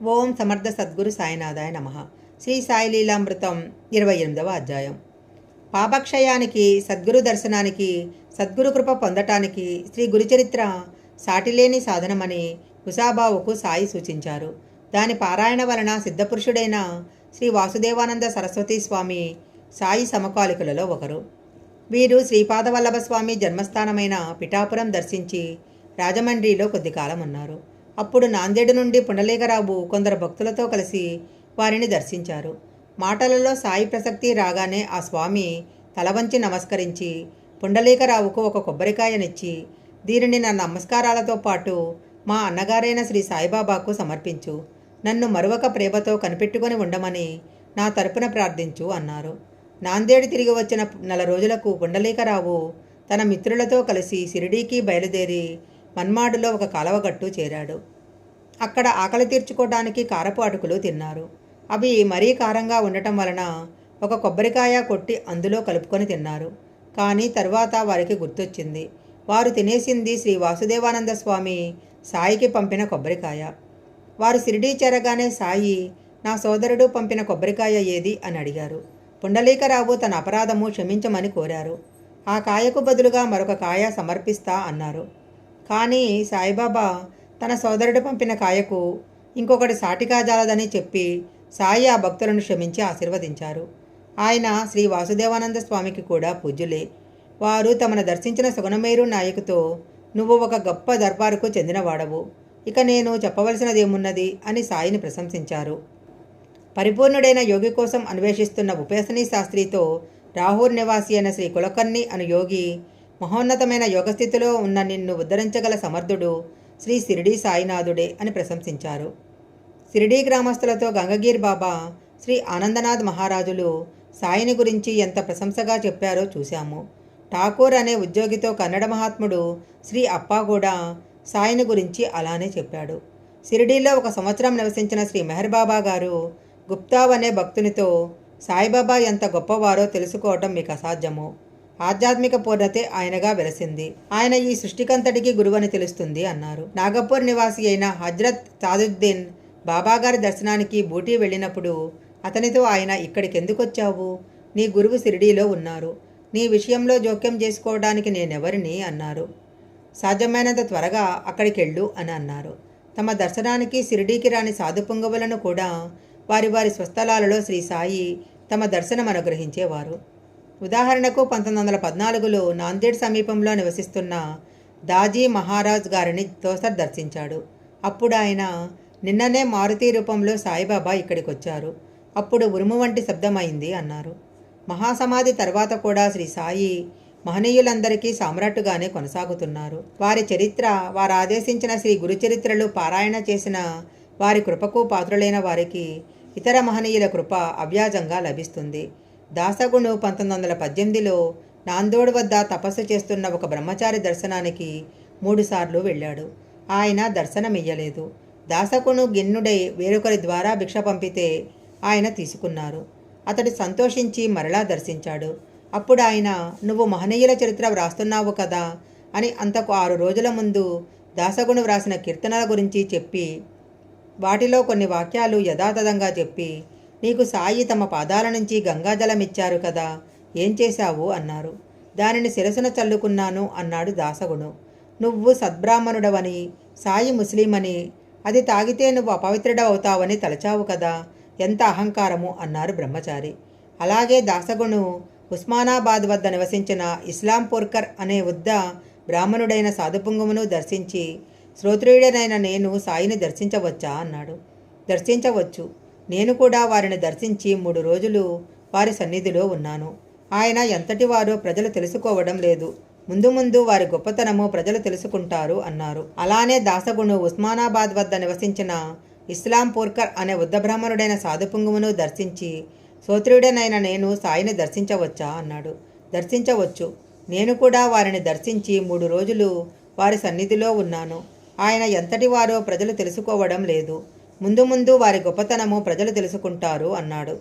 ఓం సమర్థ సద్గురు సాయినాథాయ నమ. శ్రీ సాయి లీలామృతం ఇరవై ఎనిమిదవ అధ్యాయం. పాపక్షయానికి సద్గురు దర్శనానికి సద్గురు కృప పొందటానికి శ్రీ గురుచరిత్ర సాటిలేని సాధనమని కుసాబావుకు సాయి సూచించారు. దాని పారాయణ వలన సిద్ధపురుషుడైన శ్రీ వాసుదేవానంద సరస్వతీ స్వామి సాయి సమకాలికులలో ఒకరు. వీరు శ్రీపాదవల్లభ స్వామి జన్మస్థానమైన పిఠాపురం దర్శించి రాజమండ్రిలో కొద్ది కాలం ఉన్నారు అప్పుడు నాందేడు నుండి పుండలీకరావు కొందరు భక్తులతో కలిసి వారిని దర్శించారు. మాటలలో సాయి ప్రసక్తి రాగానే ఆ స్వామి తలవంచి నమస్కరించి పుండలీకరావుకు ఒక కొబ్బరికాయనిచ్చి దీనిని నా నమస్కారాలతో పాటు మా అన్నగారైన శ్రీ సాయిబాబాకు సమర్పించు. నన్ను మరొక ప్రేమతో కనిపెట్టుకొని ఉండమని నా తరపున ప్రార్థించు అన్నారు. నాందేడు తిరిగి వచ్చిన నెల రోజులకు పుండలీకరావు తన మిత్రులతో కలిసి షిరిడీకి బయలుదేరి మన్మాడులో ఒక కలవగట్టు చేరాడు. అక్కడ ఆకలి తీర్చుకోవడానికి కారపు అటుకులు తిన్నారు. అవి మరీ కారంగా ఉండటం వలన ఒక కొబ్బరికాయ కొట్టి అందులో కలుపుకొని తిన్నారు. కానీ తర్వాత వారికి గుర్తొచ్చింది. వారు తినేసింది శ్రీ వాసుదేవానంద స్వామి సాయికి పంపిన కొబ్బరికాయ. వారు షిరిడీ చేరగానే సాయి నా సోదరుడు పంపిన కొబ్బరికాయ ఏది? అని అడిగారు. పుండలీకరావు తన అపరాధము క్షమించమని కోరారు. ఆ కాయకు బదులుగా మరొక కాయ సమర్పిస్తా అన్నారు. కానీ సాయిబాబా తన సోదరుడు పంపిన కాయకు ఇంకొకటి సాటిగా జాలదని చెప్పి సాయి ఆ భక్తులను క్షమించి ఆశీర్వదించారు. ఆయన శ్రీ వాసుదేవానంద స్వామికి కూడా పూజ్యులే. వారు తమను దర్శించిన సుగుణమేరు నాయకుతో నువ్వు ఒక గొప్ప దర్బారుకు చెందినవాడవు. ఇక నేను చెప్పవలసినదేమున్నది? అని సాయిని ప్రశంసించారు. పరిపూర్ణుడైన యోగి కోసం అన్వేషిస్తున్న ఉపేసనీ శాస్త్రితో రాహుర్ నివాసి అయిన శ్రీ కులకర్ణి అను యోగి మహోన్నతమైన యోగస్థితిలో ఉన్న నిన్ను ఉద్ధరించగల సమర్థుడు శ్రీ సిరిడి సాయినాథుడే అని ప్రశంసించారు. సిరిడీ గ్రామస్తులతో గంగగీర్ బాబా శ్రీ ఆనందనాథ్ మహారాజులు సాయిని గురించి ఎంత ప్రశంసగా చెప్పారో చూశాము. ఠాకూర్ అనే ఉద్యోగితో కన్నడ మహాత్ముడు శ్రీ అప్పా కూడా సాయిని గురించి అలానే చెప్పాడు. సిరిడీలో ఒక సంవత్సరం నివసించిన శ్రీ మెహర్ బాబా గారు గుప్తావ్ అనే భక్తునితో సాయిబాబా ఎంత గొప్పవారో తెలుసుకోవటం మీకు అసాధ్యము. ఆధ్యాత్మిక పూర్ణతే ఆయనగా వెలసింది. ఆయన ఈ సృష్టికంతటికి గురువని తెలుస్తుంది అన్నారు. నాగపూర్ నివాసి అయిన హజ్రత్ సాదుద్దీన్ బాబాగారి దర్శనానికి బూటీ వెళ్ళినప్పుడు అతనితో ఆయన ఇక్కడికి ఎందుకు వచ్చావు నీ గురువు సిరిడీలో ఉన్నారు. నీ విషయంలో జోక్యం చేసుకోవడానికి నేనెవరిని అన్నారు. సాధ్యమైనంత త్వరగా అక్కడికి వెళ్ళు అని అన్నారు. తమ దర్శనానికి సిరిడీకి రాని సాధుపుంగవులను కూడా వారి వారి స్వస్థలాలలో శ్రీ సాయి తమ దర్శనం అనుగ్రహించేవారు ఉదాహరణకు పంతొమ్మిది వందల పద్నాలుగులో నాందేడ్ సమీపంలో నివసిస్తున్న దాజీ మహారాజ్ గారిని తోసర్ దర్శించాడు. అప్పుడు ఆయన నిన్ననే మారుతి రూపంలో సాయిబాబా ఇక్కడికి వచ్చారు అప్పుడు ఉరుము వంటి శబ్దమైంది అన్నారు. మహాసమాధి తర్వాత కూడా శ్రీ సాయి మహనీయులందరికీ సామ్రాట్టుగానే కొనసాగుతున్నారు. వారి చరిత్ర వారు ఆదేశించిన శ్రీ గురుచరిత్రలు పారాయణ చేసిన వారి కృపకు పాత్రులైన వారికి ఇతర మహనీయుల కృప అవ్యాజంగా లభిస్తుంది. దాసగుణు పంతొమ్మిది వందల పద్దెనిమిదిలో నాందోడ్ వద్ద తపస్సు చేస్తున్న ఒక బ్రహ్మచారి దర్శనానికి మూడుసార్లు వెళ్ళాడు. ఆయన దర్శనమియ్యలేదు. దాసకును గిన్నుడై వేరొకరి ద్వారా భిక్ష పంపితే ఆయన తీసుకున్నారు. అతడు సంతోషించి మరలా దర్శించాడు. అప్పుడు ఆయన నువ్వు మహనీయుల చరిత్ర వ్రాస్తున్నావు కదా అని అంతకు ఆరు రోజుల ముందు దాసగును వ్రాసిన కీర్తనల గురించి చెప్పి వాటిలో కొన్ని వాక్యాలు యథాతథంగా చెప్పి నీకు సాయి తమ పాదాల నుంచి గంగాజలమిచ్చారు కదా ఏం చేశావు? అన్నారు. దానిని శిరసున చల్లుకున్నాను అన్నాడు దాసగుడు. నువ్వు సద్బ్రాహ్మణుడవని సాయి ముస్లిం అని అది తాగితే నువ్వు అపవిత్రుడవుతావని తలచావు కదా ఎంత అహంకారము? అన్నారు బ్రహ్మచారి. అలాగే దాసగును ఉస్మానాబాద్ వద్ద నివసించిన ఇస్లాం పోర్కర్ అనే వద్ద బ్రాహ్మణుడైన సాధుపుంగమును దర్శించి శ్రోత్రియుడనైన నేను సాయిని దర్శించవచ్చా? అన్నాడు. దర్శించవచ్చు. నేను కూడా వారిని దర్శించి మూడు రోజులు వారి సన్నిధిలో ఉన్నాను. ఆయన ఎంతటి వారో ప్రజలు తెలుసుకోవడం లేదు. ముందు ముందు వారి గొప్పతనము ప్రజలు తెలుసుకుంటారు అన్నారు. అలానే దాసగును ఉస్మానాబాద్ వద్ద నివసించిన ఇస్లాం పూర్కర్ అనే ఉద్దబ్రాహ్మణుడైన సాధుపుంగమును దర్శించి సోత్రుడనైన నేను సాయిని దర్శించవచ్చా అన్నాడు. దర్శించవచ్చు. నేను కూడా వారిని దర్శించి మూడు రోజులు వారి సన్నిధిలో ఉన్నాను. ఆయన ఎంతటి వారో ప్రజలు తెలుసుకోవడం లేదు. ముందు ముందు వారి గొప్పతనము ప్రజలు తెలుసుకుంటారు అన్నాడు.